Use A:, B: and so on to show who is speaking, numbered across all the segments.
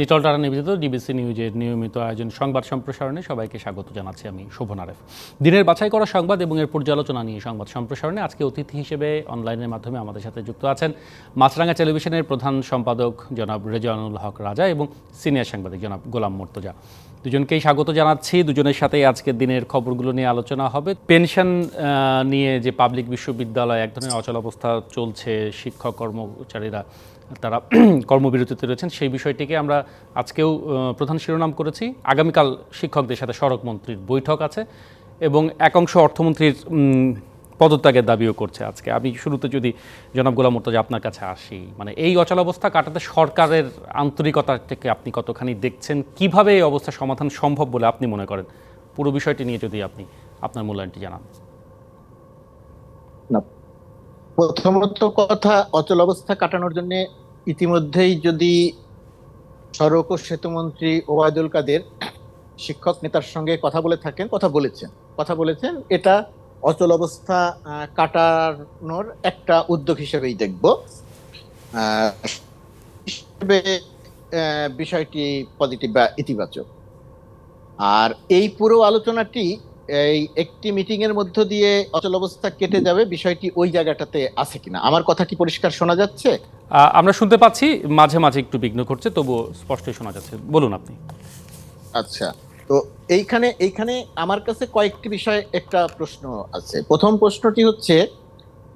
A: Nitol tata নিবেদিত, DBC নিউজের নিয়মিত আয়োজন সংবাদ সম্প্রসারণে সবাইকে স্বাগত জানাচ্ছি আমি শোভন আরেফ। দিনের বাছাই করা সংবাদ এবং এর পর্যালোচনা নিয়ে সংবাদ সম্প্রসারণে আজকে অতিথি হিসেবে অনলাইনের মাধ্যমে আমাদের সাথে যুক্ত আছেন মাছরাঙ্গা টেলিভিশনের প্রধান সম্পাদক জনাব রেজানুল হক রাজা এবং সিনিয়র সাংবাদিক জনাব গোলাম মর্তজা। দুজনকেই স্বাগত জানাচ্ছি। দুজনের সাথে আজকের দিনের খবরগুলো নিয়ে আলোচনা হবে। পেনশন নিয়ে যে পাবলিক বিশ্ববিদ্যালয় এক ধরনের অচলাবস্থা চলছে, শিক্ষক কর্মচারীরা তারা কর্মবিরতিতে রয়েছেন। সেই বিষয়টিকে আমরা আজকেও প্রধান শিরোনাম করেছি। আগামীকাল শিক্ষকদের সাথে সড়ক মন্ত্রীর বৈঠক আছে এবং একাংশ অর্থমন্ত্রীর পদত্যাগের দাবিও করছে আজকে। আমি শুরুতে যদি জনাব গোলাম মোর্তজা আপনার কাছে আসি মানে এই অচলাবস্থা কাটাতে সরকারের আন্তরিকতা থেকে আপনি কতখানি দেখছেন? কীভাবে এই অবস্থা সমাধান সম্ভব বলে আপনি মনে করেন? পুরো বিষয়টি নিয়ে যদি আপনি আপনার মূল্যায়নটি জানান।
B: প্রথমত কথা, অচল অবস্থা কাটানোর জন্য ইতিমধ্যেই যদি সড়ক ও সেতুমন্ত্রী ওবায়দুল কাদের শিক্ষক নেতার সঙ্গে কথা বলে থাকেন, কথা বলেছেন কথা বলেছেন, এটা অচল অবস্থা কাটানোর একটা উদ্যোগ হিসেবেই দেখব। বিষয়টি পজিটিভ বা ইতিবাচক। আর এই পুরো আলোচনাটি এই একটি মিটিং এর মধ্য দিয়ে অচল অবস্থা কেটে যাবে বিষয়টি ওই জায়গাটাতে আছে কিনা? আমার কথা কি পরিষ্কার শোনা যাচ্ছে?
A: আমরা শুনতে পাচ্ছি মাঝে মাঝে একটু বিঘ্ন করছে তবুও স্পষ্টই শোনা যাচ্ছে। বলুন আপনি।
B: আচ্ছা তো এইখানে এইখানে আমার কাছে কয়েকটি বিষয় একটা প্রশ্ন আছে। প্রথম প্রশ্নটি হচ্ছে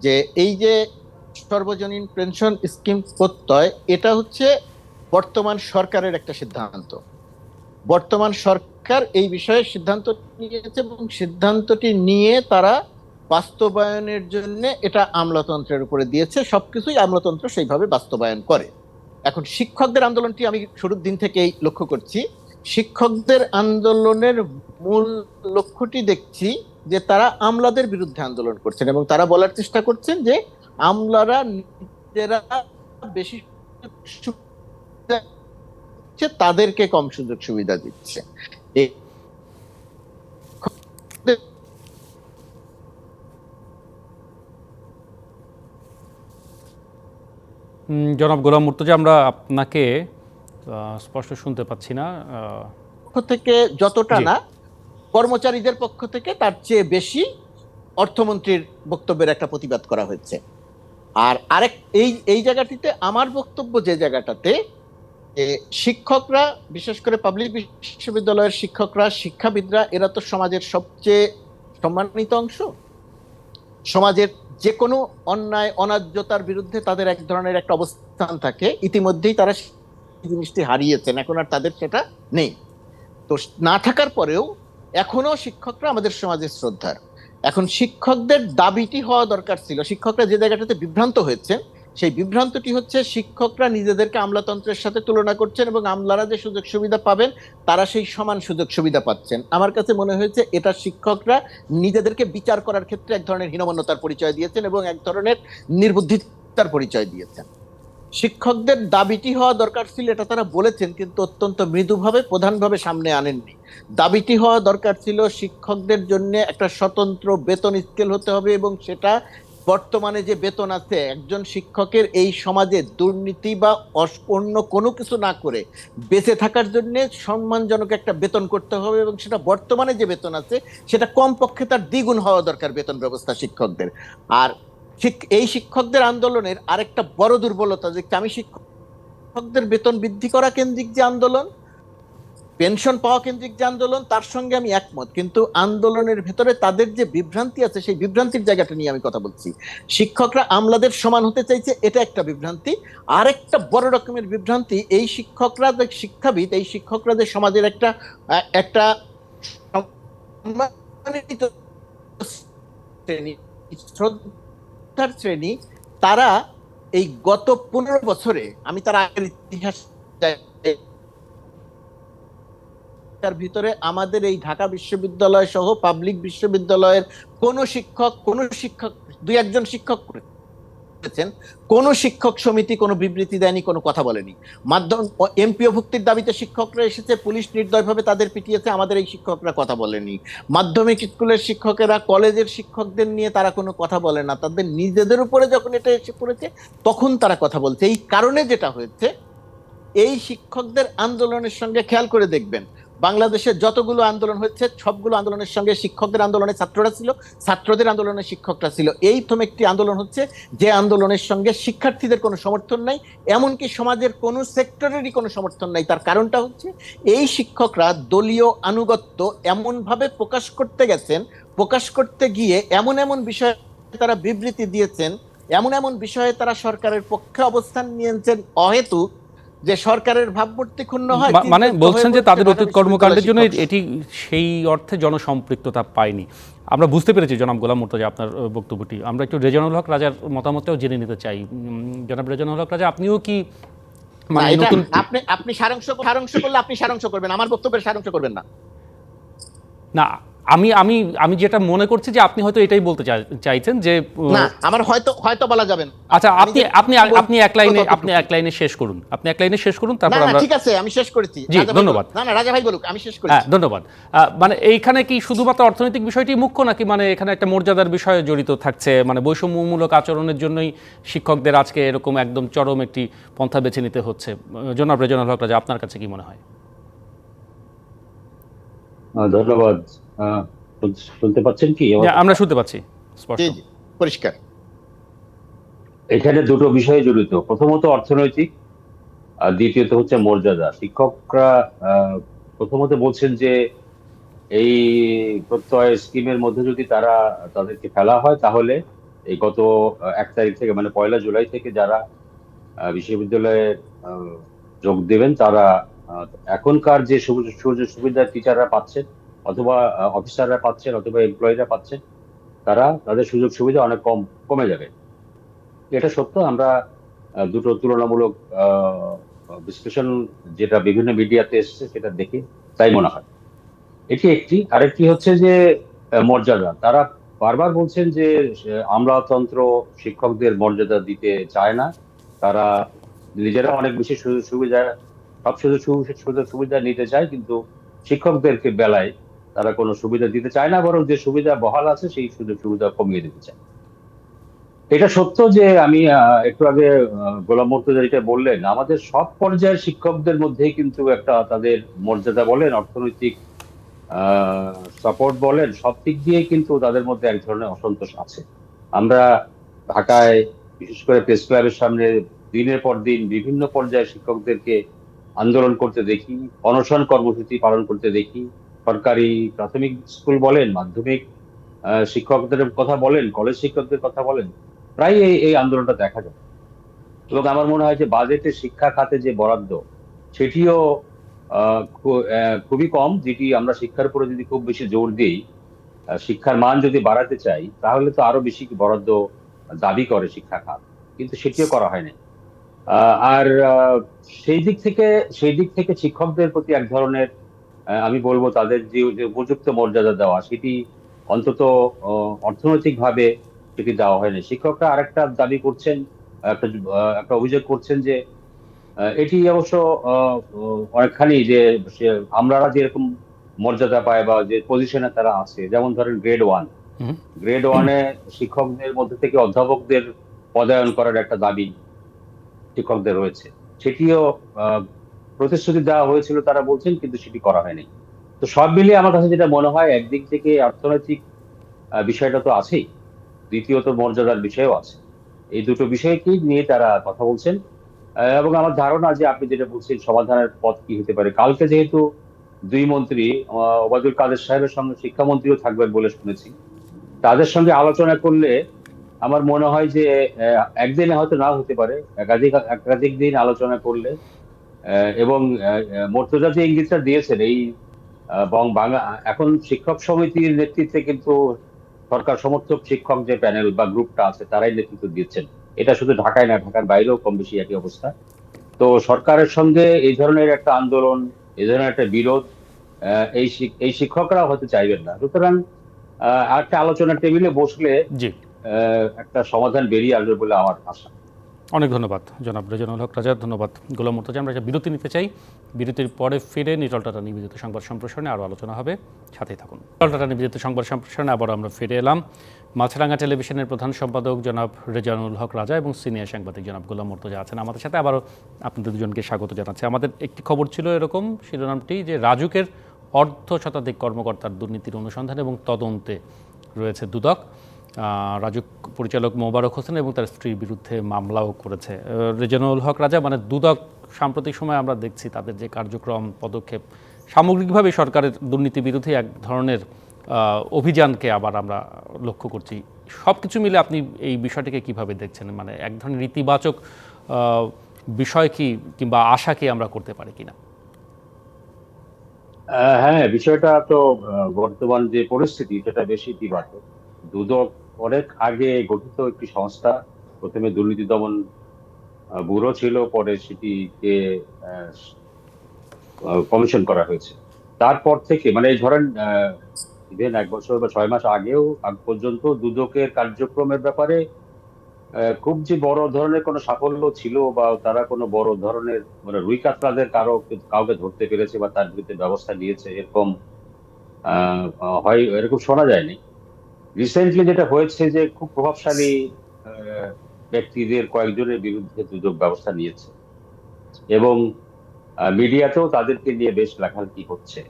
B: যে এই যে সর্বজনীন পেনশন স্কিম প্রত্যয় এটা হচ্ছে বর্তমান সরকারের একটা সিদ্ধান্ত। বর্তমান সরকার এই বিষয়ে সিদ্ধান্ত নিয়েছে এবং সিদ্ধান্তটি নিয়ে তারা বাস্তবায়নের জন্য এটা আমলাতন্ত্রের উপরে দিয়েছে। সবকিছুই আমলাতন্ত্র সেইভাবে বাস্তবায়ন করে। এখন শিক্ষকদের আন্দোলনটি আমি শুরুর দিন থেকেই লক্ষ্য করছি। শিক্ষকদের আন্দোলনের মূল লক্ষ্যটি দেখছি যে তারা আমলাদের বিরুদ্ধে আন্দোলন করছেন এবং তারা বলার চেষ্টা করছেন যে আমলারা নিজেরা বেশি দিচ্ছে, তাদেরকে কম সুযোগ সুবিধা দিচ্ছে।
A: জনাব গোলাম মুর্তজা আমরা আপনাকে স্পষ্ট শুনতে পাচ্ছি না
B: পক্ষ থেকে যতটা না কর্মচারীদের পক্ষ থেকে তার চেয়ে বেশি অর্থমন্ত্রীর বক্তব্যের একটা প্রতিবাদ করা হয়েছে। আর আরেক এই এই জায়গাটিতে আমার বক্তব্য যে জায়গাটাতে শিক্ষকরা, বিশেষ করে পাবলিক বিশ্ববিদ্যালয়ের শিক্ষকরা, শিক্ষাবিদরা, এরা তো সমাজের সবচেয়ে সম্মানিত অংশ। সমাজের যে কোনো অন্যায় অনার্যতার বিরুদ্ধে তাদের এক ধরনের একটা অবস্থান থাকে। ইতিমধ্যেই তারা জিনিসটি হারিয়েছেন, এখন আর তাদের সেটা নেই। তো না থাকার পরেও এখনও শিক্ষকরা আমাদের সমাজের শ্রদ্ধার। এখন শিক্ষকদের দাবিটি হওয়া দরকার ছিল। শিক্ষকরা যে জায়গাটাতে বিভ্রান্ত হয়েছেন সেই বিভ্রান্তটি হচ্ছে শিক্ষকরা নিজেদেরকে আমলাতন্ত্রের সাথে তুলনা করছেন এবং আমলারা যে সুযোগ সুবিধা পাবেন, তারা সেই সমান সুযোগ সুবিধা পাচ্ছেন। আমার কাছে মনে হয়েছে এটা শিক্ষকরা নিজেদেরকে বিচার করার ক্ষেত্রে এক ধরনের হীনমন্যতার পরিচয় দিয়েছেন এবং এক ধরনের নির্বুদ্ধিতার পরিচয় দিয়েছেন। শিক্ষকদের দাবিটি হওয়া দরকার ছিল, এটা তারা বলেছেন, কিন্তু অত্যন্ত মৃদুভাবে, প্রধানভাবে সামনে আনেননি। দাবিটি হওয়া দরকার ছিল শিক্ষকদের জন্য একটা স্বতন্ত্র বেতন স্কেল হতে হবে এবং সেটা বর্তমানে যে বেতন আছে, একজন শিক্ষকের এই সমাজে দুর্নীতি বা অন্য কোনো কিছু না করে বেঁচে থাকার জন্য সম্মানজনক একটা বেতন করতে হবে এবং সেটা বর্তমানে যে বেতন আছে, সেটা কমপক্ষে তার দ্বিগুণ হওয়া দরকার বেতন ব্যবস্থা শিক্ষকদের। আর এই শিক্ষকদের আন্দোলনের আরেকটা বড় দুর্বলতা যে, আমি শিক্ষকদের বেতন বৃদ্ধি করা কেন্দ্রিক যে আন্দোলন পেনশন পাওয়া কেন্দ্রিক যে আন্দোলন, তার সঙ্গে আমি একমত। কিন্তু আন্দোলনের ভেতরে তাদের যে বিভ্রান্তি আছে, সেই বিভ্রান্তির জায়গাটা নিয়ে আমি কথা বলছি। শিক্ষকরা আমলাদের সমান হতে চাইছে, এটা একটা বিভ্রান্তি। আরেকটা বড় রকমের বিভ্রান্তি, এই শিক্ষকরা যে শিক্ষাবিদ, এই শিক্ষকরা যে সমাজের একটা একটা শ্রেণি, শ্রদ্ধার শ্রেণি, তারা এই গত পনেরো বছরে, আমি তার আগের ইতিহাস তার ভিতরে আমাদের এই ঢাকা বিশ্ববিদ্যালয় সহ পাবলিক বিশ্ববিদ্যালয়ের কোন শিক্ষক কোন শিক্ষক, দুই একজন শিক্ষক করেছেন, কোন শিক্ষক সমিতি কোনো বিবৃতি দেয়নি, কোনো কথা বলেনি। মাধ্যম এমপিও ভুক্তির দাবিতে শিক্ষকরা এসেছে, পুলিশ নির্দয়ভাবে তাদের পিটিয়েছে, আমাদের এই শিক্ষকরা কথা বলেনি। মাধ্যমিক স্কুলের শিক্ষকেরা, কলেজের শিক্ষকদের নিয়ে তারা কোনো কথা বলে না। তাদের নিজেদের উপরে যখন এটা এসে পড়েছে, তখন তারা কথা বলছে। এই কারণে যেটা হয়েছে, এই শিক্ষকদের আন্দোলনের সঙ্গে খেয়াল করে দেখবেন বাংলাদেশে যতগুলো আন্দোলন হচ্ছে সবগুলো আন্দোলনের সঙ্গে শিক্ষকদের আন্দোলনে ছাত্ররা ছিল, ছাত্রদের আন্দোলনে শিক্ষকরা ছিল। এই প্রথম একটি আন্দোলন হচ্ছে যে আন্দোলনের সঙ্গে শিক্ষার্থীদের কোনো সমর্থন নাই, এমনকি সমাজের কোনো সেক্টরেরই কোনো সমর্থন নাই। তার কারণটা হচ্ছে, এই শিক্ষকরা দলীয় আনুগত্য এমনভাবে প্রকাশ করতে গেছেন, প্রকাশ করতে গিয়ে এমন এমন বিষয়ে তারা বিবৃতি দিয়েছেন, এমন এমন বিষয়ে তারা সরকারের পক্ষে অবস্থান নিয়েছেন অহেতুক যে সরকারের ভাবমূর্তি ক্ষুণ্ণ হয়
A: মানে বলছেন যে তাদের অতীত কর্মকাণ্ডের জন্য এটি সেই অর্থে জনসম্পৃক্ততা পায়নি। আমরা বুঝতে পেরেছি জনাব গোলাম মোর্তজা আপনার বক্তব্যটি। আমরা একটু রেজানুল হক রাজার মতামতটাও জেনে নিতে চাই। জনাব রেজানুল হক রাজা আপনিও কি মানে নতুন
B: আপনি আপনি সারাংশ সারাংশ করলে আপনি সারাংশ করবেন আমার বক্তব্যের সারাংশ করবেন না।
A: না আমি আমি আমি যেটা মনে করছি যে আপনি হয়তো এটাই বলতে চাইছেন যে
B: না আমার হয়তো হয়তো বলা যাবে না।
A: আচ্ছা আপনি আপনি আপনি এক লাইনে আপনি এক লাইনে শেষ করুন। আপনি এক লাইনে শেষ করুন তারপর আমরা
B: ঠিক আছে আমি শেষ করেছি।
A: জি, ধন্যবাদ।
B: না না রাজা ভাই বলুক আমি শেষ করেছি।
A: হ্যাঁ ধন্যবাদ মানে এইখানে কি শুধুমাত্র অর্থনৈতিক বিষয়টি মুখ্য নাকি মানে এখানে একটা মর্যাদার বিষয় জড়িত থাকছে? মানে বৈষম্যমূলক আচরণের জন্যই শিক্ষকদের আজকে এরকম একদম চরম একটি পন্থা বেছে নিতে হচ্ছে। জনাব রেজনাল হক রাজা আপনার কাছে কি মনে হয়?
C: ধন্যবাদ। শুনতে পাচ্ছেন কি?
A: হ্যাঁ, আমরা শুনতে পাচ্ছি।
B: পরিষ্কার।
C: এখানে দুটো বিষয় জড়িত। প্রথমত অর্থনৈতিক আর দ্বিতীয়ত হচ্ছে মর্যাদা। শিক্ষকরা প্রথমত বলছেন যে এই প্রত্যয় স্কিমের মধ্যে যদি তারা তাদেরকে ফেলা হয় তাহলে এই গত এক তারিখ থেকে মানে পয়লা জুলাই থেকে যারা আহ, বিশ্ববিদ্যালয়ে আহ, যোগ দেবেন তারা আহ, এখনকার যে সুযোগ সুযোগ সুবিধা টিচাররা পাচ্ছেন অথবা অফিসাররা পাচ্ছেন অথবা এমপ্লয়িরা পাচ্ছেন, তারা তাদের সুযোগ সুবিধা অনেক কম, কমে যাবে। এটা সত্য, আমরা দুটো তুলনামূলক বিশ্লেষণ যেটা বিভিন্ন মিডিয়াতে এসেছে, সেটা দেখে, তাই মনে হয়। এটি একটি, আরেকটি হচ্ছে যে মর্যাদা। তারা বারবার বলছেন যে আমলাতন্ত্র শিক্ষকদের মর্যাদা দিতে চায় না। তারা নিজেরা অনেক বেশি সুযোগ সুবিধা, সব সুযোগ সুবিধা নিতে চায়, কিন্তু শিক্ষকদেরকে বেলায় তারা কোনো সুবিধা দিতে চায় না, বরং যে সুবিধা বহাল আছে সেই সুযোগ সুবিধা কমিয়ে দিতে চায়। এটা সত্য যে আমি একটু আগে গোলাম মুর্তজা যেটা বললেন, আমাদের সব পর্যায়ের শিক্ষকদের মধ্যেই কিন্তু একটা তাদের মর্যাদা বলেন, অর্থনৈতিক সাপোর্ট বলেন, সব দিক দিয়ে কিন্তু তাদের মধ্যে এক ধরনের অসন্তোষ আছে। আমরা ঢাকায়, বিশেষ করে প্রেস ক্লাবের সামনে দিনের পর দিন বিভিন্ন পর্যায়ের শিক্ষকদেরকে আন্দোলন করতে দেখি, অনশন কর্মসূচি পালন করতে দেখি সরকারি প্রাথমিক স্কুল বলেন, মাধ্যমিক শিক্ষকদের কথা বলেন, কলেজ শিক্ষকদের কথা বলেন, প্রায় এই এই আন্দোলনটা দেখা যায়। এবং আমার মনে হয় যে বাজেটে শিক্ষা খাতে যে বরাদ্দ, সেটিও খুবই কম, যেটি আমরা শিক্ষার উপরে যদি খুব বেশি জোর দিই শিক্ষার মান যদি বাড়াতে চাই, তাহলে তো আরও বেশি বরাদ্দ দাবি করে শিক্ষা খাত। কিন্তু সেটিও করা হয়নি। আর সেই দিক থেকে, সেই দিক থেকে শিক্ষকদের প্রতি এক ধরনের আমি বলব তাদের যে উপযুক্ত মর্যাদা দেওয়া সেটি অন্তত অর্থনৈতিক ভাবে সেটি দেওয়া হয়নি। শিক্ষকরা আরেকটা দাবি করছেন একটা একটা অভিযোগ করছেন যে এটি অবশ্য অনেকখানি যে আমরা যেরকম মর্যাদা পায় বা যে পজিশনে তারা আছে যেমন ধরেন গ্রেড ওয়ান গ্রেড ওয়ানে শিক্ষকদের মধ্যে থেকে অধ্যাপকদের পদায়ন করার একটা দাবি শিক্ষকদের রয়েছে। সেটিও আহ, প্রতিশ্রুতি দেওয়া হয়েছিল, তারা বলছেন, কিন্তু সেটি করা হয়নি। তো সব মিলিয়ে আমার কাছে যেটা মনে হয়, একদিক থেকে অর্থনৈতিক বিষয়টা তো আছেই, দ্বিতীয়ত মর্যাদার বিষয়ও আছে। এই দুটো বিষয়কেই নিয়ে তারা কথা বলছেন। এবং আমার ধারণা যে আপনি যেটা বলছেন, সমাধানের পথ কি হতে পারে? কালকে যেহেতু দুই মন্ত্রী ওবায়দুল কাদের সাহেবের সঙ্গে শিক্ষামন্ত্রীও থাকবেন বলে শুনেছি। তাদের সঙ্গে আলোচনা করলে আমার মনে হয় যে একদিনে হয়তো না হতে পারে। একাধিক একাধিক দিন আলোচনা করলে এবং মোর্তজা যে ইঙ্গিতটা দিয়েছেন এই বাংলা এখন শিক্ষক সমিতির নেতৃত্বে কিন্তু সরকার সমর্থক শিক্ষক যে প্যানেল বা গ্রুপটা আছে তারাই নেতৃত্ব দিচ্ছেন এটা শুধু ঢাকায় না ঢাকার বাইরেও কম বেশি একই অবস্থা। তো সরকারের সঙ্গে এই ধরনের একটা আন্দোলন এই ধরনের একটা বিরোধ আহ, এই এই শিক্ষকরা হয়তো চাইবেন না। সুতরাং একটা আলোচনার টেবিলে বসলে আহ, একটা সমাধান বেরিয়ে আসবে বলে আমার আশা।
A: অনেক ধন্যবাদ, জনাব রেজানুল হক রাজা। ধন্যবাদ, গোলাম মোর্তজা। আমরা একটা বিরতি নিতে চাই। বিরতির পরে ফিরে নিটল টাটা নিবেদিত সংবাদ সম্প্রসারণে আরও আলোচনা হবে। সাথেই থাকুন। নিটল টাটা নিবেদিত সংবাদ সম্প্রসারণে আবার আমরা ফিরে এলাম। মাছরাঙ্গা টেলিভিশনের প্রধান সম্পাদক জনাব রেজানুল হক রাজা এবং সিনিয়র সাংবাদিক জনাব গোলাম মর্তজা আছেন আমাদের সাথে। আবারও আপনাদের দুজনকে স্বাগত জানাচ্ছি। আমাদের একটি খবর ছিল এরকম, শিরোনামটি যে রাজুকের অর্ধ শতাধিক কর্মকর্তার দুর্নীতির অনুসন্ধান এবং তদন্তে রয়েছে দুদক। রাজুক পরিচালক মোবারক হোসেন এবং তার স্ত্রীর বিরুদ্ধে মামলাও করেছে। রেজানুল হক রাজা মানে দুদক সাম্প্রতিক সময় আমরা দেখছি তাদের যে কার্যক্রম, পদক্ষেপ, সামগ্রিকভাবে সরকারের দুর্নীতি বিরোধী এক ধরনের অভিযানকে আবার আমরা লক্ষ্য করছি। সব কিছু মিলে আপনি এই বিষয়টিকে কীভাবে দেখছেন? মানে এক ধরনের ইতিবাচক বিষয় কি কিংবা আশা কি আমরা করতে পারি কিনা?
C: হ্যাঁ বিষয়টা তো বর্তমান যে পরিস্থিতি, সেটা বেশি ইতিবাচক। দুদক অনেক আগে গঠিত একটি সংস্থা, প্রথমে দুর্নীতি দমন ব্যুরো ছিল, পরে সেটিকে কমিশন করা হয়েছে। তারপর থেকে মানে এই ধরেন ইভেন এক বছর বা ছয় মাস আগেও, আগ পর্যন্ত দুদকের কার্যক্রমের ব্যাপারে খুব যে বড় ধরনের কোনো সাফল্য ছিল বা তারা কোনো বড় ধরনের মানে রুই কাতলাদের কারও কাউকে ধরতে পেরেছে বা তার বিরুদ্ধে ব্যবস্থা নিয়েছে, এরকম হয়, এরকম শোনা যায়নি। রিসেন্টলি যেটা হয়েছে যে খুব প্রভাবশালী ব্যক্তিদের কয়েকজনের বিরুদ্ধে দুদক ব্যবস্থা নিয়েছে। এবং মিডিয়াতেও তাদেরকে নিয়ে বেশ লেখালেখি হচ্ছে।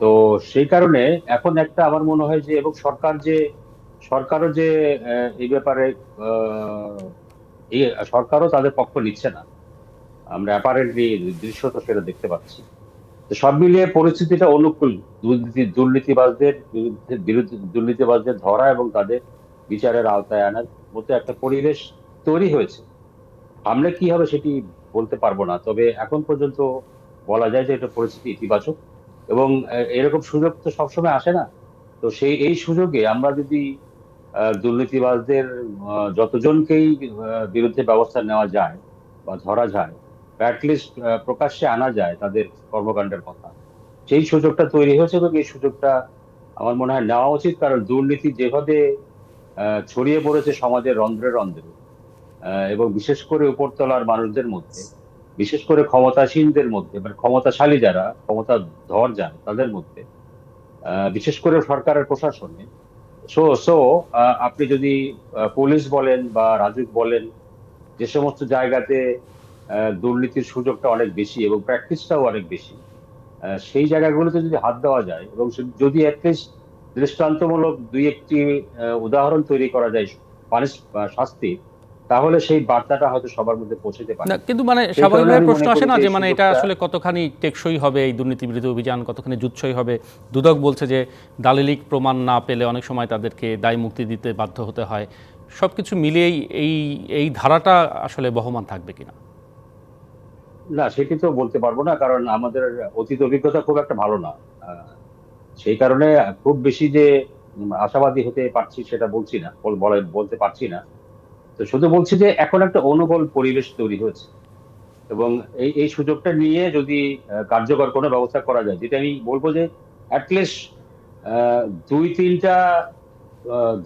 C: তো সেই কারণে এখন একটা আমার মনে হয় যে, এবং সরকার যে, সরকারও যে এই ব্যাপারে সরকারও তাদের পক্ষ নিচ্ছে না। আমরা অ্যাপারেন্টলি দৃশ্যত সেটা দেখতে পাচ্ছি। সব মিলিয়ে পরিস্থিতিটা অনুকূল। দুর্নীতি, দুর্নীতিবাজদের বিরুদ্ধে দুর্নীতিবাজদের ধরা এবং তাদের বিচারের আওতায় আনার মতো একটা পরিবেশ তৈরি হয়েছে। সামনে কি হবে সেটি বলতে পারব না, তবে এখন পর্যন্ত বলা যায় যে এটা পরিস্থিতি ইতিবাচক এবং এরকম সুযোগ তো সবসময় আসে না। তো সেই, এই সুযোগে আমরা যদি দুর্নীতিবাজদের যতজনকেই বিরুদ্ধে ব্যবস্থা নেওয়া যায় বা ধরা যায় অ্যাটলিস্ট প্রকাশ্যে আনা যায় তাদের কর্মকাণ্ডের কথা। সেই সুযোগটা তৈরি হয়েছে এবং এই সুযোগটা আমার মনে হয় নেওয়া উচিত, কারণ দুর্নীতি যেভাবে ছড়িয়ে পড়েছে সমাজের রন্ধ্রে রন্ধ্রে এবং বিশেষ করে উপরতলার মানুষদের মধ্যে, বিশেষ করে ক্ষমতাসীনদের মধ্যে মানে ক্ষমতাশালী যারা ক্ষমতা ধর যান তাদের মধ্যে বিশেষ করে সরকারের প্রশাসনে। সো সো আপনি যদি পুলিশ বলেন বা রাজুক বলেন, যে সমস্ত জায়গাতে দুর্নীতির সুযোগটা অনেক বেশি এবং প্র্যাকটিসটাও অনেক বেশি। সেই জায়গাগুলোতে যদি হাত দেওয়া যায় এবং যদি অ্যাটলিস্ট দৃষ্টান্তমূলক দুই একটি উদাহরণ তৈরি করা যায় পানিশ শাস্তি তাহলে সেই বার্তাটা হয়তো সবার মধ্যে পৌঁছতে পারে।
A: না কিন্তু মানে স্বাভাবিকভাবে প্রশ্ন আসে না
C: যে
A: মানে এটা আসলে কতখানি টেকসই হবে এই দুর্নীতি বিরোধী অভিযান কতখানি জুৎসই হবে। দুদক বলছে যে দালিলিক প্রমাণ না পেলে অনেক সময় তাদেরকে দায় মুক্তি দিতে বাধ্য হতে হয়। সবকিছু মিলিয়েই এই এই ধারাটা আসলে বহমান থাকবে কিনা?
C: না সেটি তো বলতে পারব না, কারণ আমাদের অতীত অভিজ্ঞতা খুব একটা ভালো না। সেই কারণে খুব বেশি যে আশাবাদী হতে পারছি সেটা বলছি না বলতে পারছি না। তো শুধু বলছি যে এখন একটা অনুকূল পরিবেশ তৈরি হয়েছে এবং এই এই সুযোগটা নিয়ে যদি কার্যকর কোনো ব্যবস্থা করা যায়, যেটা আমি বলব যে অ্যাটলিস্ট দুই, তিনটা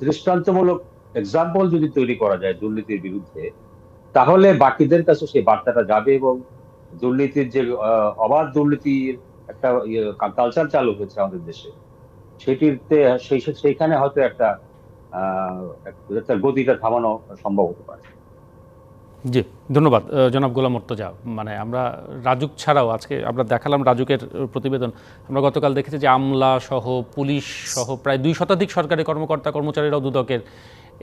C: দৃষ্টান্তমূলক এক্সাম্পল যদি তৈরি করা যায় দুর্নীতির বিরুদ্ধে, তাহলে বাকিদের কাছে সেই বার্তাটা যাবে এবং দুর্নীতির যে অবাধ দুর্নীতির একটা কালচার চালু হয়েছে আমাদের দেশে। সেটিতে, সেই, সেইখানে হয়তো একটা একটা গতিটা থামানো সম্ভব হতে পারে।
A: জি, ধন্যবাদ জনাব গোলাম মর্তজা। মানে আমরা রাজুক ছাড়াও আজকে আমরা দেখালাম রাজুকের প্রতিবেদন। আমরা গতকাল দেখেছি যে আমলা সহ, পুলিশ সহ প্রায় দুই শতাধিক সরকারি কর্মকর্তা, কর্মচারীরাও দুদকের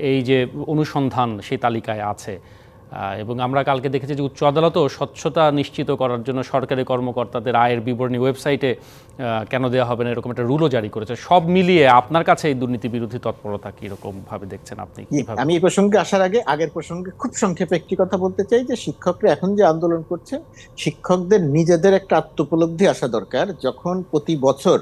A: এই যে অনুসন্ধান সেই তালিকায় আছে। এবং আমরা কালকে দেখেছি যে উচ্চ আদালতও স্বচ্ছতা নিশ্চিত করার জন্য সরকারি কর্মকর্তাদের আয়ের বিবরণী ওয়েবসাইটে কেন দেওয়া হবে না এরকম একটা রুলও জারি করেছে। সব মিলিয়ে আপনার কাছে এই দুর্নীতি বিরোধী তৎপরতা কীরকম ভাবে দেখছেন আপনি?
B: আমি এই প্রসঙ্গে আসার আগে আগের প্রসঙ্গে খুব সংক্ষেপে একটি কথা বলতে চাই যে শিক্ষকরা এখন যে আন্দোলন করছেন শিক্ষকদের নিজেদের একটা আত্মোপলব্ধি আসা দরকার। যখন প্রতি বছর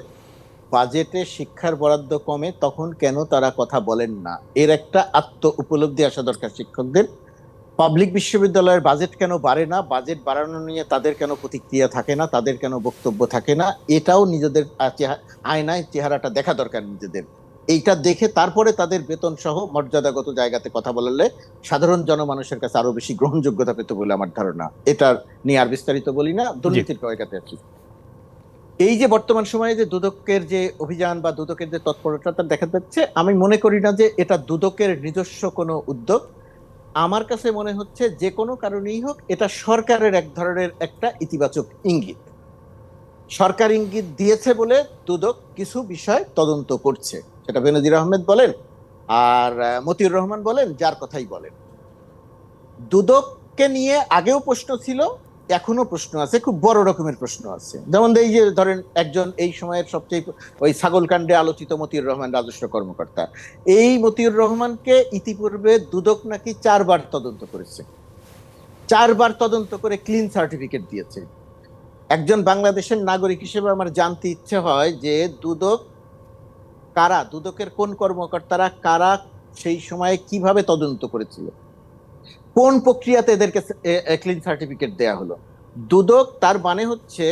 B: বাজেটে শিক্ষার বরাদ্দ কমে তখন কেন তারা কথা বলেন না? এর একটা আত্ম উপলব্ধি আসা দরকার শিক্ষকদের। পাবলিক বিশ্ববিদ্যালয়ের বাজেট কেন বাড়ে না? বাজেট বাড়ানো নিয়ে তাদের কেন প্রতিক্রিয়া থাকে না? তাদের কেন বক্তব্য থাকে না? এটাও নিজেদের আয়নায় চেহারাটা দেখা দরকার নিজেদের। এইটা দেখে তারপরে তাদের বেতন সহ মর্যাদাগত জায়গাতে কথা বললে সাধারণ জনমানুষের কাছে আরও বেশি গ্রহণযোগ্যতা পেত বলে আমার ধারণা। এটার নিয়ে আর বিস্তারিত বলি না। দুর্নীতির জায়গাতে আছি। এই যে বর্তমান সময়ে যে দুদকের যে অভিযান বা দুদকের যে তৎপরতা দেখা যাচ্ছে। আমি মনে করি না যে এটা দুদকের নিজস্ব কোনো উদ্যোগ। আমার কাছে মনে হচ্ছে যে কোনো কারণেই হোক, এটা সরকারের এক ধরনের একটা ইতিবাচক ইঙ্গিত। সরকার ইঙ্গিত দিয়েছে বলে দুদক কিছু বিষয় তদন্ত করছে। সেটা বেনজির আহমেদ বলেন আর মতিউর রহমান বলেন, যার কথাই বলেন। দুদককে নিয়ে আগেও প্রশ্ন ছিল এখনও প্রশ্ন আছে, খুব বড় রকমের প্রশ্ন আছে। যেমন এই যে ধরেন একজন এই সময়ের সবচেয়ে ওই ছাগলকাণ্ডে আলোচিত মতিউর রহমান রাজস্ব কর্মকর্তা। এই মতিউর রহমানকে ইতিপূর্বে দুদক নাকি চারবার তদন্ত করেছে। চারবার তদন্ত করে ক্লিন সার্টিফিকেট দিয়েছে। একজন বাংলাদেশের নাগরিক হিসেবে আমার জানতে ইচ্ছে হয় যে দুদক কারা, দুদকের কোন কর্মকর্তারা কারা সেই সময়ে কীভাবে তদন্ত করেছিল। কোন প্রক্রিয়াতে এদেরকে ক্লিন সার্টিফিকেট দেয়া হলো? দুদক, তার মানে হচ্ছে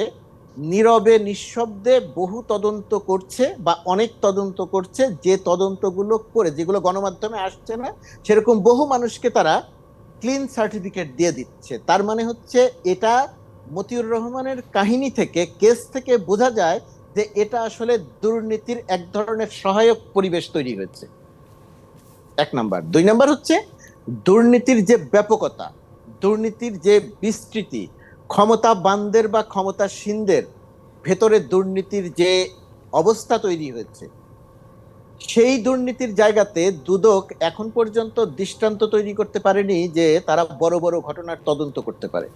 B: নীরবে, নিঃশব্দে বহু তদন্ত করছে বা অনেক তদন্ত করছে, যে তদন্তগুলো করে, যেগুলো গণমাধ্যমে আসছে না, সেরকম বহু মানুষকে তারা ক্লিন সার্টিফিকেট দিয়ে দিচ্ছে। তার মানে হচ্ছে এটা মতিউর রহমানের কাহিনী থেকে, কেস থেকে বোঝা যায় যে এটা আসলে দুর্নীতির এক ধরনের সহায়ক পরিবেশ তৈরি হয়েছে। এক নাম্বার। দুই নাম্বার হচ্ছে দুর্নীতির যে ব্যাপকতা, দুর্নীতির যে বিস্তৃতি ক্ষমতা বানদের বা ক্ষমতাসীনদের ভেতরে দুর্নীতির যে অবস্থা তৈরি হয়েছে, সেই দুর্নীতির জায়গাতে দুদক এখন পর্যন্ত দৃষ্টান্ত তৈরি করতে পারেনি যে তারা বড় বড় ঘটনার তদন্ত করতে পারে।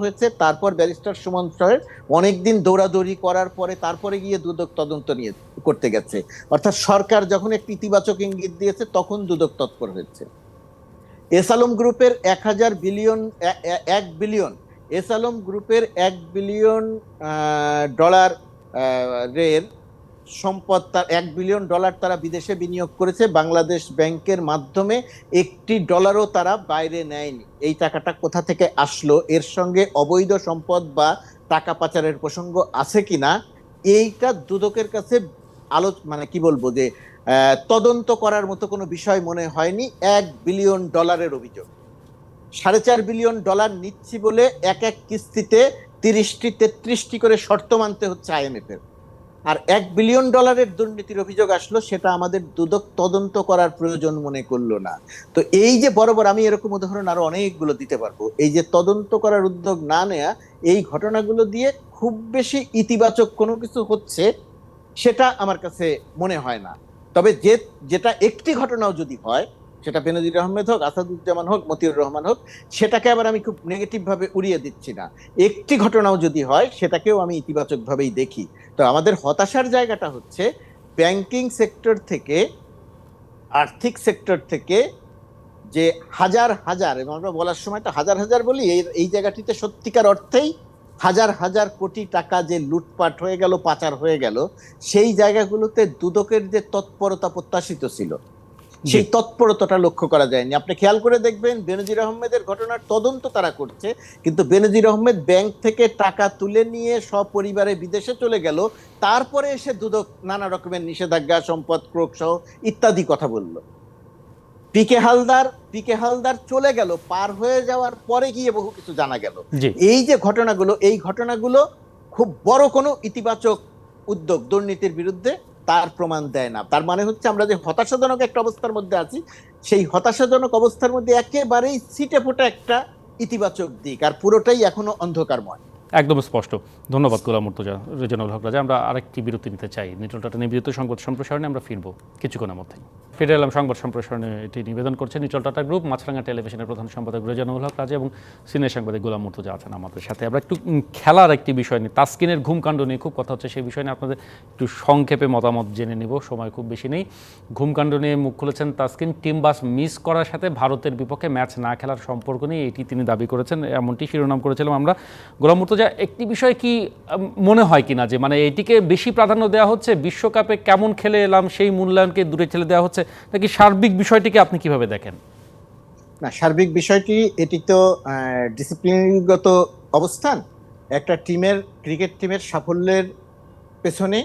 B: হয়েছে। তারপর ব্যারিস্টার সুমন সাহেব অনেকদিন দৌড়াদৌড়ি করার পরে তারপরে গিয়ে দুদক তদন্ত নিয়ে করতে গেছে। অর্থাৎ সরকার যখন একটি ইতিবাচক ইঙ্গিত দিয়েছে, তখন দুদক তৎপর হয়েছে। এসালম গ্রুপের এক হাজার বিলিয়ন এক বিলিয়ন এসালম গ্রুপের এক বিলিয়ন ডলার রের সম্পদ তার এক বিলিয়ন ডলার তারা বিদেশে বিনিয়োগ করেছে। বাংলাদেশ ব্যাংকের মাধ্যমে একটি ডলারও তারা বাইরে নেয়নি। এই টাকাটা কোথা থেকে আসলো? এর সঙ্গে অবৈধ সম্পদ বা টাকা পাচারের প্রসঙ্গ আছে কিনা? এইটা দুদকের কাছে আলো মানে কি বলব যে তদন্ত করার মতো কোনো বিষয় মনে হয়নি। এক বিলিয়ন ডলারের অভিযোগ। সাড়ে চার বিলিয়ন ডলার নিচ্ছি বলে এক এক কিস্তিতে তিরিশটি তেত্রিশটি করে শর্ত মানতে হচ্ছে আইএমএফ এর আর এক বিলিয়ন ডলারের দুর্নীতির অভিযোগ আসলো, সেটা আমাদের দুদক তদন্ত করার প্রয়োজন মনে করল না। তো এই যে বরাবর আমি এরকম উদাহরণ আরও অনেকগুলো দিতে পারব। এই যে তদন্ত করার উদ্যোগ না নেয়া, এই ঘটনাগুলো দিয়ে খুব বেশি ইতিবাচক কোনো কিছু হচ্ছে, সেটা আমার কাছে মনে হয় না। তবে যে, যেটা একটি ঘটনাও যদি হয় সেটা বেনজির আহমেদ হোক, আসাদুজ্জামান হোক, মতিউর রহমান হোক, সেটাকে আবার আমি খুব নেগেটিভভাবে উড়িয়ে দিচ্ছি না। একটি ঘটনাও যদি হয়, সেটাকেও আমি ইতিবাচকভাবেই দেখি। তো আমাদের হতাশার জায়গাটা হচ্ছে ব্যাংকিং সেক্টর থেকে, আর্থিক সেক্টর থেকে যে হাজার হাজার, এবং আমরা বলার সময় তো হাজার হাজার বলি, এই এই জায়গাটিতে সত্যিকার অর্থেই হাজার হাজার কোটি টাকা যে লুটপাট হয়ে গেল, পাচার হয়ে গেল, সেই জায়গাগুলোতে দুদকের যে তৎপরতা প্রত্যাশিত ছিল সেই তৎপরতাটা লক্ষ্য করা যায়নি। আপনি খেয়াল করে দেখবেন বেনজির আহমেদের ঘটনার তদন্ত তারা করছে কিন্তু বেনজির আহমেদ ব্যাংক থেকে টাকা তুলে নিয়ে সপরিবারে বিদেশে চলে গেল তারপরে এসে দুদক নানা রকমের নিষেধাজ্ঞা সম্পদ ক্রোক সহ ইত্যাদি কথা বলল। পিকে হালদার পিকে হালদার চলে গেল পার হয়ে যাওয়ার পরে গিয়ে বহু কিছু জানা গেল। এই যে ঘটনাগুলো এই ঘটনাগুলো খুব বড় কোনো ইতিবাচক উদ্যোগ দুর্নীতির বিরুদ্ধে তার প্রমাণ দেয় না। তার মানে হচ্ছে আমরা যে হতাশাজনক একটা অবস্থার মধ্যে আছি, সেই হতাশাজনক অবস্থার মধ্যে একেবারেই সিটে ফোটা একটা ইতিবাচক দিক আর পুরোটাই এখনও অন্ধকারময়।
A: একদম স্পষ্ট। ধন্যবাদ গোলাম মুর্তজা রেজানুল হক রাজা। আমরা আরেকটি বিরতি নিতে চাই। নিটল টাটা নিবেদিত সংবাদ সম্প্রসারণে আমরা ফিরবো কিছুক্ষণের মধ্যেই। ফিরে এলাম সংবাদ সম্প্রসারণে। এটি নিবেদন করছে নিটল টাটা গ্রুপ মাছরাঙ্গা টেলিভিশনের প্রধান সম্পাদক রেজানুল হক রাজা এবং সিনিয়র সাংবাদিক গোলাম মুর্তজা আছেন আমাদের সাথে। আমরা একটু খেলার একটি বিষয় নিয়ে, তাস্কিনের ঘুমকাণ্ড নিয়ে খুব কথা হচ্ছে, সেই বিষয় নিয়ে আপনাদের একটু সংক্ষেপে মতামত জেনে নিব, সময় খুব বেশি নেই। ঘুমকাণ্ড নিয়ে মুখ খুলেছেন তাস্কিন, টিম বাস মিস করার সাথে ভারতের বিপক্ষে ম্যাচ না খেলার সম্পর্ক নিয়ে এটি তিনি দাবি করেছেন, এমনটি শিরোনাম করেছিলাম আমরা। গোলাম মুর্তজা, একটি বিষয় কি মনে হয় কিনা যে মানে এটিকে বেশি প্রাধান্য দেওয়া হচ্ছে, বিশ্বকাপে কেমন খেলে এলাম, সেই মূল্যায়নকে দূরে ঠেলে দেওয়া হচ্ছে নাকি সার্বিক বিষয়টিকে আপনি কীভাবে দেখেন?
B: না সার্বিক বিষয়টি এটি তো ডিসিপ্লিনগত অবস্থান। একটা টিমের ক্রিকেট টিমের সাফল্যের পেছনে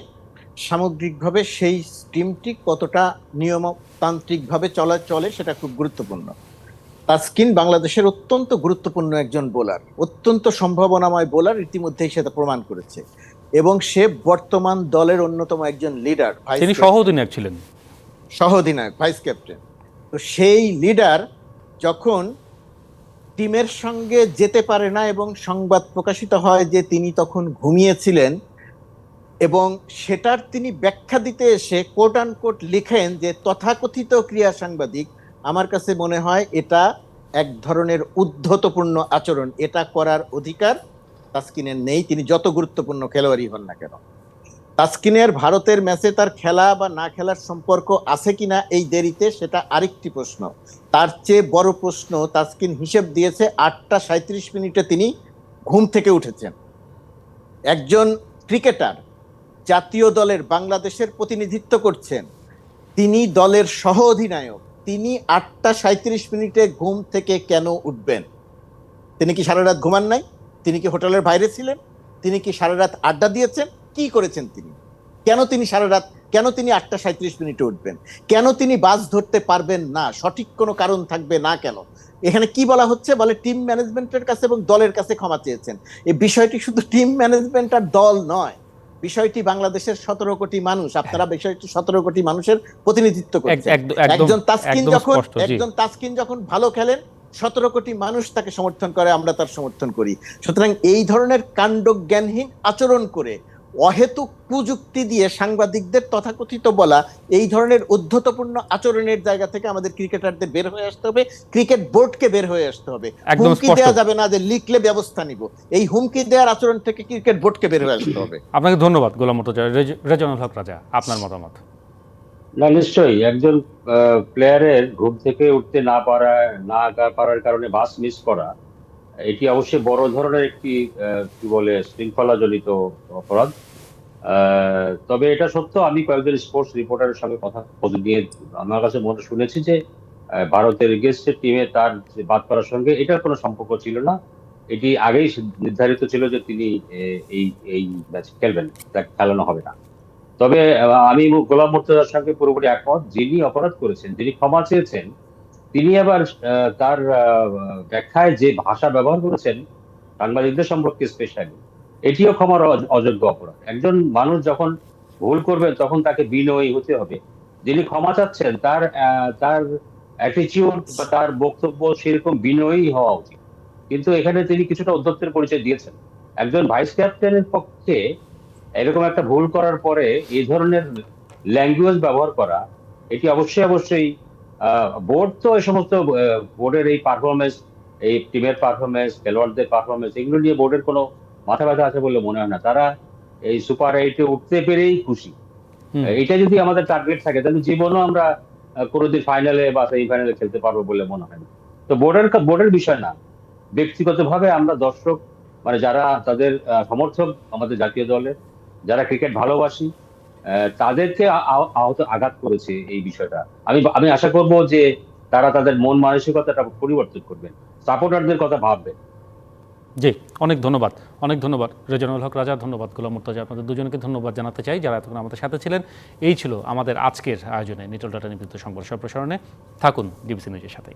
B: সামগ্রিকভাবে সেই টিমটি কতটা নিয়মতান্ত্রিকভাবে চলা চলে সেটা খুব গুরুত্বপূর্ণ। তাসকিন বাংলাদেশের অত্যন্ত গুরুত্বপূর্ণ একজন বোলার অত্যন্ত সম্ভাবনাময় বোলার ইতিমধ্যেই সেটা প্রমাণ করেছে। এবং সে বর্তমান দলের অন্যতম একজন লিডার
A: তিনি সহ অধিনায়ক ছিলেন।
B: সহ অধিনায়ক ভাইস ক্যাপ্টেন তো সেই লিডার যখন টিমের সঙ্গে যেতে পারে না এবং সংবাদ প্রকাশিত হয় যে তিনি তখন ঘুমিয়েছিলেন এবং সেটার তিনি ব্যাখ্যা দিতে এসে কোট আন কোট লিখেন যে তথাকথিত ক্রিয়া সাংবাদিক, আমার কাছে মনে হয় এটা এক ধরনের উদ্ধতপূর্ণ আচরণ। এটা করার অধিকার তাসকিনের নেই। তিনি যত গুরুত্বপূর্ণ খেলোয়াড়ই হন না কেন। তাসকিনের ভারতের ম্যাচে তার খেলা বা না খেলার সম্পর্ক আছে কিনা এই দেরিতে সেটা আরেকটি প্রশ্ন। তার চেয়ে বড় প্রশ্ন তাসকিন হিসেব দিয়েছে আটটা সাঁত্রিশ মিনিটে তিনি ঘুম থেকে উঠেছেন। একজন ক্রিকেটার জাতীয় দলের বাংলাদেশের প্রতিনিধিত্ব করছেন। তিনি দলের সহ অধিনায়ক। তিনি আটটা সাঁত্রিশ মিনিটে ঘুম থেকে কেন উঠবেন? তিনি কি সারা রাত ঘুমান নাই? তিনি কি হোটেলের বাইরে ছিলেন? তিনি কি সারা রাত আড্ডা দিয়েছেন? কি করেছেন তিনি? কেন তিনি সারা রাত কেন তিনি আটটা সাঁত্রিশ মিনিটে উঠবেন? কেন তিনি বাস ধরতে পারবেন না? সঠিক কোনো কারণ থাকবে না কেন? এখানে কি বলা হচ্ছে? বলে টিম ম্যানেজমেন্টের কাছে এবং দলের কাছে ক্ষমা চেয়েছেন। এই বিষয়টি শুধু টিম ম্যানেজমেন্ট আর দল নয় বিষয়টি বাংলাদেশের সতেরো কোটি মানুষ আপনারা বিষয়টি সতেরো কোটি মানুষের প্রতিনিধিত্ব করছেন। একজন তাসকিন যখন একজন তাসকিন যখন ভালো খেলেন সতেরো কোটি মানুষ তাকে সমর্থন করে আমরা তার সমর্থন করি। সুতরাং এই ধরনের কাণ্ড জ্ঞানহীন আচরণ করে অহেতুক কুযুক্তি দিয়ে সাংবাদিকদের তথাকথিত বলা এই ধরনের উদ্ধতপূর্ণ আচরণের জায়গা থেকে আমাদের ক্রিকেটারদের বের হয়ে আসতে হবে ক্রিকেট বোর্ডকে বের হয়ে আসতে হবে। হুমকি দেওয়া যাবে না যে লিখলে ব্যবস্থা নিব। এই হুমকি দেওয়ার আচরণ থেকে ক্রিকেট বোর্ডকে বের হয়ে আসতে হবে।
A: আপনাকে ধন্যবাদ গোলাম মোর্তজা রেজানুল হক রাজা আপনার মতামত?
C: না নিশ্চয়ই। একজন প্লেয়ারের ঘুম থেকে উঠতে না পারা না পারার কারণে বাস মিস করা এটি অবশ্যই বড় ধরনের একটি কি বলে, শৃঙ্খলাজনিত অপরাধ। তবে এটা সত্য, আমি কয়েকজন স্পোর্টস রিপোর্টারের সঙ্গে কথা নিয়ে আমার কাছে মনে শুনেছি যে ভারতের এগেস্টের টিমে তার বাদ করার সঙ্গে এটার কোনো সম্পর্ক ছিল না। এটি আগেই নির্ধারিত ছিল যে তিনি এই এই ম্যাচ খেলবেন তাকে খেলানো হবে না। তবে আমি গোলাম মোর্তজার সঙ্গে পুরোপুরি একমত। যিনি অপরাধ করেছেন, যিনি ক্ষমা চেয়েছেন তিনি আবার তার ব্যাখ্যায় যে ভাষা ব্যবহার করেছেন সাংবাদিকদের সম্পর্কে স্পেশালি এটিও ক্ষমার অযোগ্য অপরাধ। একজন মানুষ যখন ভুল করবেন তখন তাকে বিনয়ী হতে হবে। যিনি ক্ষমা চাচ্ছেন, তার তার অ্যাটিচিউড বা তার বক্তব্য সেরকম বিনয়ী হওয়া উচিত। কিন্তু এখানে তিনি কিছুটা উদ্যোক্তের পরিচয় দিয়েছেন। একজন ভাইস ক্যাপ্টেনের পক্ষে এরকম একটা ভুল করার পরে এই ধরনের ল্যাঙ্গুয়েজ ব্যবহার করা, এটি অবশ্যই অবশ্যই বোর্ড তো এই সমস্ত বোর্ডের এই পারফরমেন্স এই টিমের পারফরমেন্স খেলোয়াড়দের পারফরমেন্স এগুলো নিয়ে বোর্ডের কোনো মাথা ব্যথা আছে বলে মনে হয় না। তারা এই সুপার এইটে উঠতে পেরেই খুশি। এটা যদি আমাদের টার্গেট থাকে তাহলে জীবনও আমরা কোনোদিন ফাইনালে বা সেমিফাইনালে খেলতে পারব বলে মনে হয় না। তো বোর্ডের বোর্ডের বিষয় না। ব্যক্তিগতভাবে আমরা দর্শক মানে যারা তাদের সমর্থক আমাদের জাতীয় দলের যারা ক্রিকেট ভালোবাসি তাদেরকে আহত, আঘাত করেছে এই বিষয়টা। আমি আমি আশা করব যে তারা তাদের মন মানসিকতাটা পরিবর্তন করবেন। সাপোর্টারদের কথা ভাববেন।
A: জি, অনেক ধন্যবাদ। অনেক ধন্যবাদ রেজানুল হক রাজা। ধন্যবাদ গোলাম মুর্তজা। আপনাদের দুজনকে ধন্যবাদ জানাতে চাই যারা এতক্ষণ আমাদের সাথে ছিলেন। এই ছিল আমাদের আজকের আয়োজনে নিটল ডাটা নিবৃত্ত সংবাদ সম্প্রসারণে থাকুন ডিবিসি নিউজের সাথে